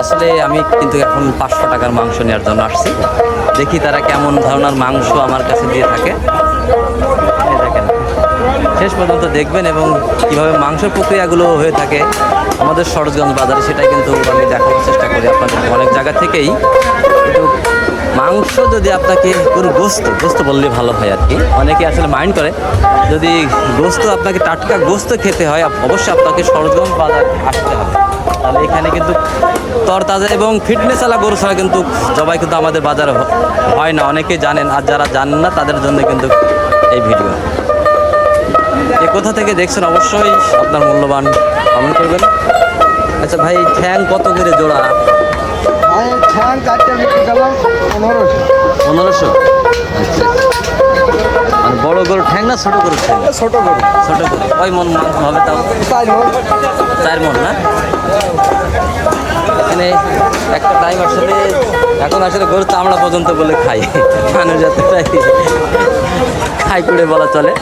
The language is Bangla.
আসলে আমি কিন্তু এখন পাঁচশো টাকার মাংস নেওয়ার জন্য আসছি। দেখি তারা কেমন ধরনের মাংস আমার কাছে দিয়ে থাকে। দেখেন। শেষ পর্যন্ত দেখবেন এবং কীভাবে মাংসের প্রক্রিয়াগুলো হয়ে থাকে। আমাদের সরোজগঞ্জ বাজারে সেটাই কিন্তু আমি দেখানোর চেষ্টা করি আপনাদের। অনেক জায়গা থেকেই কিন্তু মাংস যদি আপনাকে কোনো গোস্ত গোস্ত বললে ভালো হয় আর কি। অনেকে আসলে মাইন্ড করে, যদি গোস্ত আপনাকে টাটকা গোস্ত খেতে হয়, অবশ্যই আপনাকে সরোজগঞ্জ বাজার আসতে হবে। তাহলে এখানে কিন্তু তরতাজা এবং ফিটনেস আলা গরু ছাড়া কিন্তু জবাই কিন্তু আমাদের বাজারে হয় না। অনেকে জানেন আর যারা জানেন না তাদের জন্য কিন্তু এই ভিডিও। এ কোথা থেকে দেখছেন? অবশ্যই আপনার মূল্যবান কমেন্ট করবেন। আচ্ছা ভাই ঠ্যাং কত করে জোড়া? পনেরোশো। পনেরোশো? আচ্ছা। মানে বড় গরু ঠ্যাং না ছোট গরু ঠ্যাং? ছোটো গরু। ছোট গরু। কয় মন মাংস হবে তাও? চার মন। চার মন না? এখানে একটা টাইম আসলে এখন আসলে গরু চামড়া পর্যন্ত বলে খাই। মানুষ এতটাই খাই করে বলা চলে।